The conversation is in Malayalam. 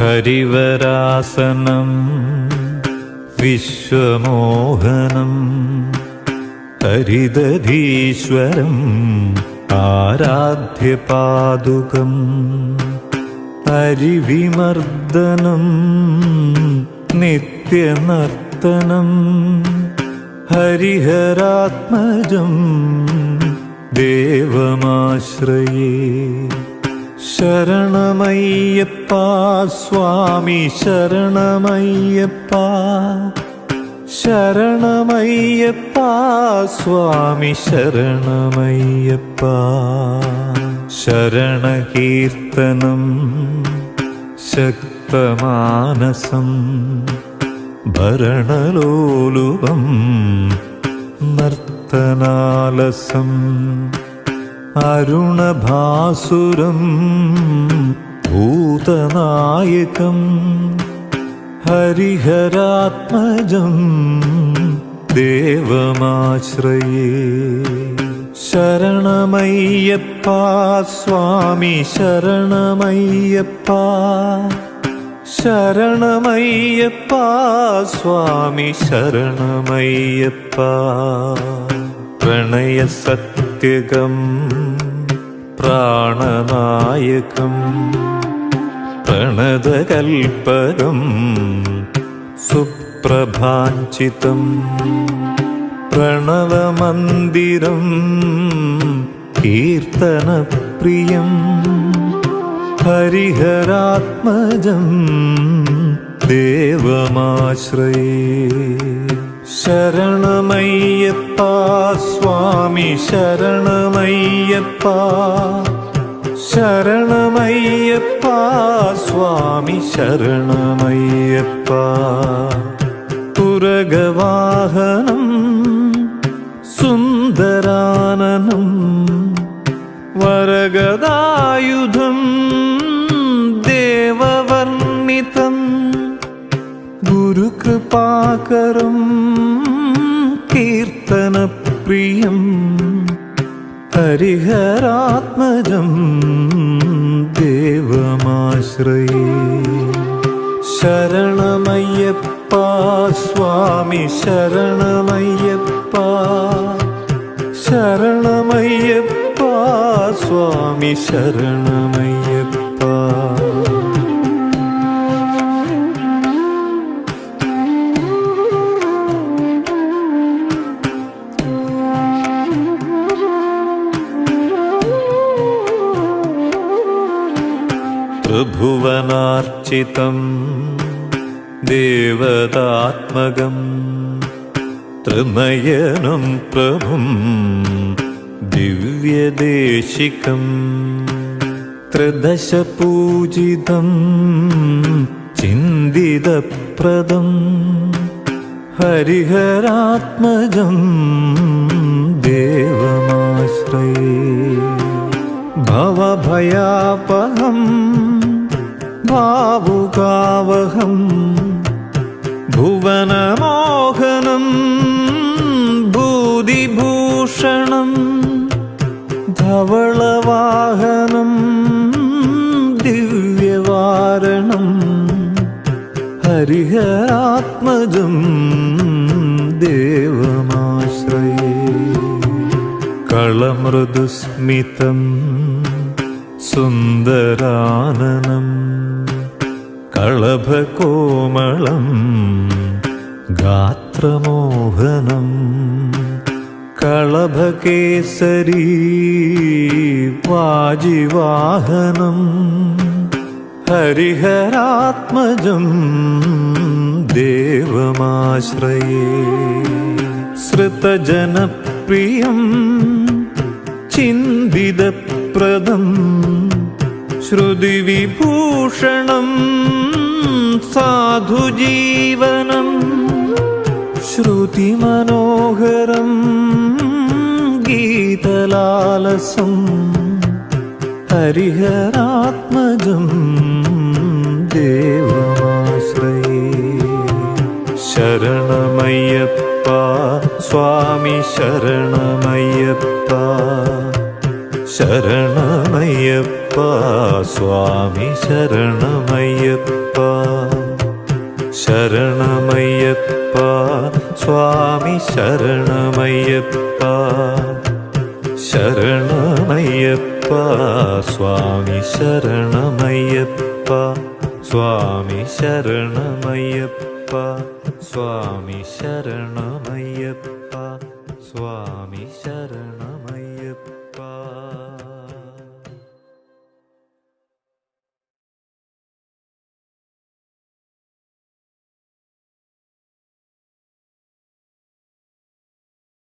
ഹരിവരാസനം വിശ്വമോഹനം ഹരിദധീശ്വരം ആരാധ്യപാദുകം ഹരിവിമർദ്ദനം നിത്യനർത്തനം ഹരിഹരാത്മജം ദേവമാശ്രയേ. ശരണമയ്യപ്പ സ്വാമി ശരണമയ്യപ്പ. ശരണമയ്യപ്പ സ്വാമി ശരണമയ്യപ്പ. ശരണകീർത്തനം ശക്തമാനസം ഭരണലോലുപം നർത്തനാലസം. അരുണഭാസുരം ഭൂതനായകം ഹരിഹരാത്മജം ദേവമാശ്രയേ. ശരണമയ്യപ്പ സ്വാമി ശരണമയ്യപ്പ. ശരണമയ്യപ്പ സ്വാമി ശരണമയ്യപ്പ. പ്രണയസത്യകം പ്രാണനായകം പ്രണതകൽപ്പകം സുപ്രഭാഞ്ചിതം പ്രണവമന്ദിരം കീർത്തനപ്രിയം ഹരിഹരാത്മജം ദേവമാശ്രയേ. ശരണമയ്യപ്പ സ്വാമി ശരണമയ്യപ്പ. ശരണമയ്യപ്പ സ്വാമി ശരണമയ്യപ്പ. തുരഗവാഹനം സുന്ദരാനനം വരഗദായുധം ദേവവർണിതം. ഗുരുകൃപാകരം കീർത്തനപ്രിയം ഹരിഹരാത്മജം ദേവമാശ്രയേ ശരണമയ്യപ്പ സ്വാമി ശരണമയ്യപ്പ ശരണമയ്യപ്പ സ്വാമി ശരണമയ്യപ്പ त्रिभुवनार्चितं देवतात्मकं त्रिनयनं प्रभुं दिव्यदेशिकं त्रिदशपूजितं चिन्तितप्रदं हरिहरात्मजं देवमाश्रये भवभयापहं ഭാവുകാവഹം ഭുവനമോഹനം ഭൂതിഭൂഷണം ധവളവാഹനം ദിവ്യവാരണം ഹരിഹരാത്മജം ദേവമാശ്രയേ. കളമൃദുസ്മിതം സുന്ദരാനനം. കളഭകോമളം ഗാത്രമോഹനം കളഭകേസരി വാജിവാഹനം ഹരിഹരാത്മജം ദേവമാശ്രയേ. ശ്രുതജനപ്രിയം ചിന്തിതപ്രദം ശ്രുതിവിഭൂഷണം സാധുജീവനം ശ്രുതിമനോഹരം ഗീതലാലസം ഹരിഹരാത്മജം ദേവമാശ്രയേ. ശരണമയ്യപ്പ സ്വാമി ശരണമയ്യപ്പ ശരണമയ്യപ്പ സ്വാമി ശരണമയ്യപ്പ. ശരണമയ്യപ്പ സ്വാമി ശരണമയ്യപ്പ. ശരണമയ്യപ്പ സ്വാമി ശരണമയ്യപ്പ. സ്വാമി ശരണമയ്യപ്പ സ്വാമി ശരണമയ്യപ്പ. സ്വാമി ശരണമയ്യപ്പ.